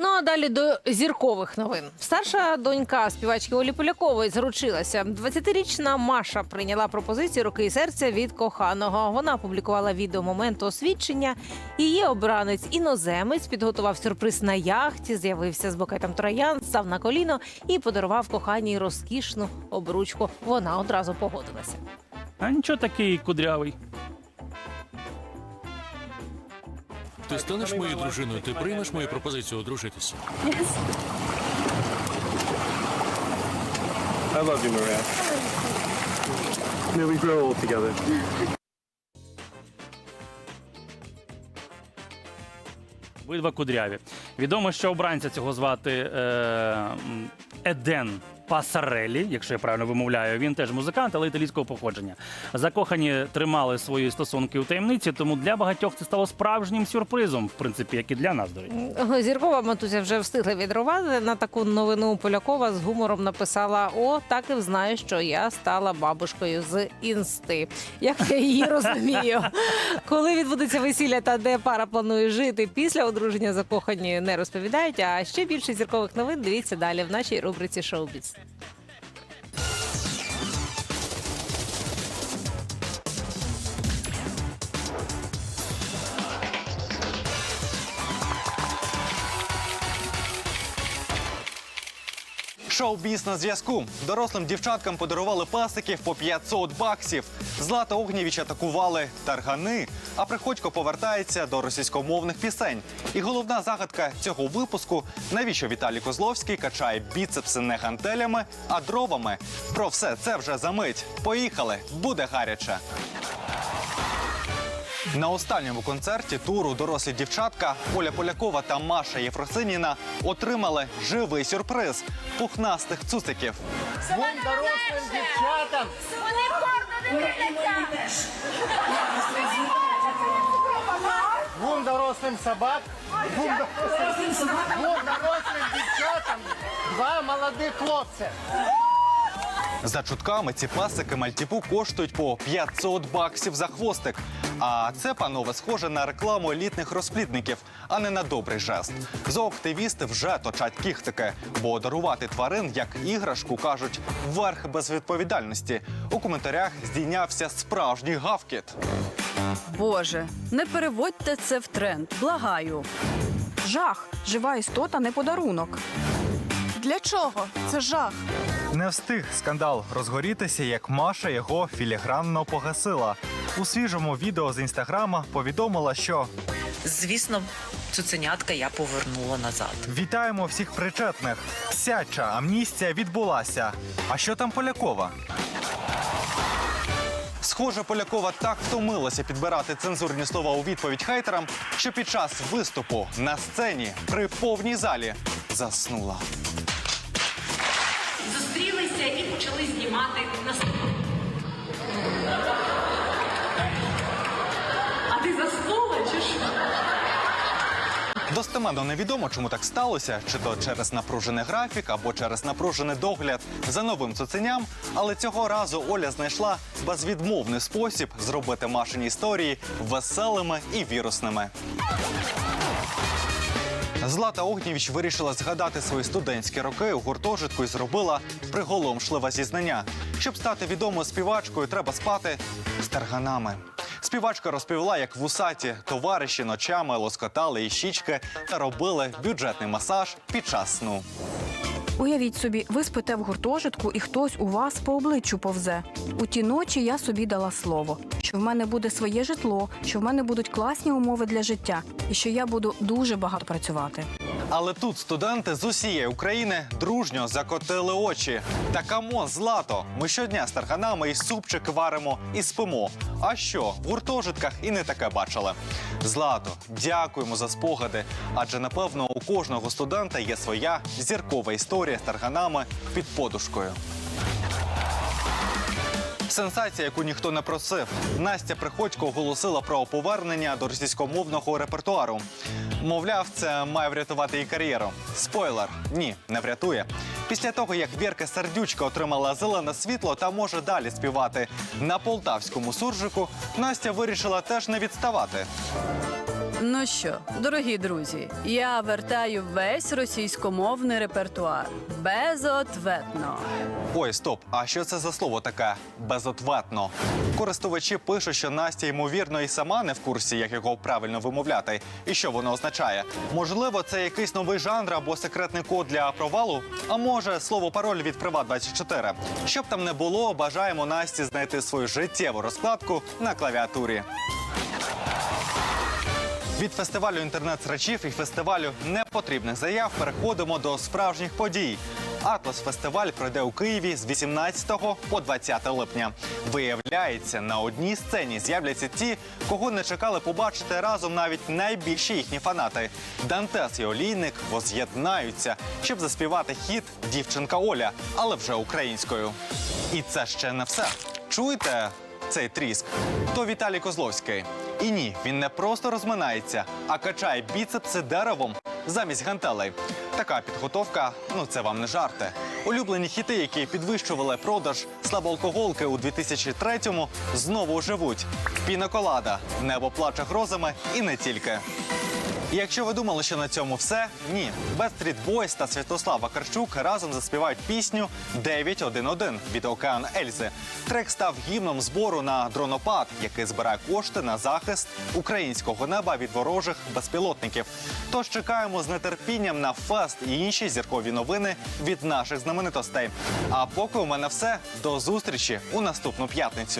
Ну а далі до зіркових новин. Старша донька співачки Олі Полякової заручилася. 20-річна Маша прийняла пропозицію руки і серця від коханого. Вона опублікувала відео моменту освідчення. Її обранець іноземець підготував сюрприз на яхті, з'явився з букетом троян, став на коліно і подарував коханій розкішну обручку. Вона одразу погодилася. А нічого такий кудрявий. Ти станеш моєю дружиною, ти приймеш мою пропозицію одружитися. I love you, Maria. May we grow old together. Обидва кудряві. Відомо, що обранця цього звати е, Еден Пасарелі, якщо я правильно вимовляю. Він теж музикант, але італійського походження. Закохані тримали свої стосунки у таємниці, тому для багатьох це стало справжнім сюрпризом, в принципі, як і для нас, до речі. Зіркова матуся вже встигла відрувати. На таку новину Полякова з гумором написала: О, так і знаю, що я стала бабушкою з інсти. Як я її розумію. Коли відбудеться весілля та де пара планує жити після одруження закохані не розповідають. А ще більше зіркових новин дивіться далі в нашій рубриці fast, fast. Шоу-біз на зв'язку. Дорослим дівчаткам подарували пасиків по 500 баксів. Злата Огнєвіч атакували таргани. А Приходько повертається до російськомовних пісень. І головна загадка цього випуску: навіщо Віталій Козловський качає біцепси не гантелями, а дровами. Про все це вже за мить. Поїхали, буде гаряче. На останньому концерті туру дорослі дівчатка Оля Полякова та Маша Єфросиніна отримали живий сюрприз пухнастих цуциків. Двом дорослим дівчатам. Вони порно дивляться. Двом дорослим собак. Двом дорослим, двом дорослим дівчатам. Два молодих хлопця. За чутками ці пасики мальтіпу коштують по 500 баксів за хвостик. А це, панове, схоже на рекламу елітних розплідників, а не на добрий жест. Зооактивісти вже точать кіхтики, бо дарувати тварин як іграшку кажуть верх безвідповідальності. У коментарях здійнявся справжній гавкіт. Боже, не переводьте це в тренд. Благаю. Жах, жива істота не подарунок. Для чого? Це жах. Не встиг скандал розгорітися, як Маша його філігранно погасила. У свіжому відео з інстаграма повідомила, що Звісно, цуценятка я повернула назад. вітаємо всіх причетних. Сяча амністія відбулася. А що там Полякова? Схоже, Полякова так втомилася підбирати цензурні слова у відповідь хейтерам, що під час виступу на сцені при повній залі заснула. зустрілися і почали знімати наступну. Заснула чи що? Достеменно невідомо, чому так сталося, чи то через напружений графік або через напружений догляд за новим цуценям. Але цього разу Оля знайшла безвідмовний спосіб зробити машині історії веселими і вірусними. Злата Огнєвіч вирішила згадати свої студентські роки у гуртожитку і зробила приголомшливе зізнання. Щоб стати відомою співачкою, треба спати з тарганами. Співачка розповіла, як вусаті товариші ночами лоскотали її щічки та робили бюджетний масаж під час сну. Уявіть собі, ви спите в гуртожитку, і хтось у вас по обличчю повзе. У ті ночі я собі дала слово, що в мене буде своє житло, що в мене будуть класні умови для життя, і що я буду дуже багато працювати. Але тут студенти з усієї України дружньо закотили очі. Та камон, злато! Ми щодня з тарганами і супчик варимо і спимо. А що, в гуртожитках і не таке бачили. Злато, дякуємо за спогади. Адже напевно у кожного студента є своя зіркова історія з тарганами під подушкою. Сенсація, яку ніхто не просив. Настя Приходько оголосила про повернення до російськомовного репертуару. Мовляв, це має врятувати її кар'єру. Спойлер, ні, не врятує. Після того, як Вірка Сердючка отримала зелене світло та може далі співати на полтавському суржику, Настя вирішила теж не відставати. Ну що, дорогі друзі, я вертаю весь російськомовний репертуар безответно. Ой, стоп, а що це за слово таке безответно? Користувачі пишуть, що Настя ймовірно і сама не в курсі, як його правильно вимовляти, і що воно означає. Можливо, це якийсь новий жанр або секретний код для провалу. А може, слово пароль від Приват24. Щоб там не було, бажаємо Насті знайти свою життєву розкладку на клавіатурі. Від фестивалю інтернет-срачів і фестивалю непотрібних заяв переходимо до справжніх подій. Атлас фестиваль пройде у Києві з 18 по 20 липня. Виявляється, на одній сцені з'являться ті, кого не чекали побачити разом навіть найбільші їхні фанати. Дантес і Олійник воз'єднаються, щоб заспівати хіт Дівчинка Оля, але вже українською. І це ще не все. Чуєте цей тріск? То Віталій Козловський. І ні, він не просто розминається, а качає біцепси деревом замість гантелей. Така підготовка ну це вам не жарти. Улюблені хіти, які підвищували продаж слабоалкоголки у 2003-му, знову живуть. Пінаколада, небо плаче грозами і не тільки. І якщо ви думали, що на цьому все, ні. Backstreet Boys та Святослав Вакарчук разом заспівають пісню «911» від Океан Ельзи. Трек став гімном збору на дронопад, який збирає кошти на захист українського неба від ворожих безпілотників. Тож чекаємо з нетерпінням на фест і інші зіркові новини від наших знаменитостей. А поки у мене все до зустрічі у наступну п'ятницю.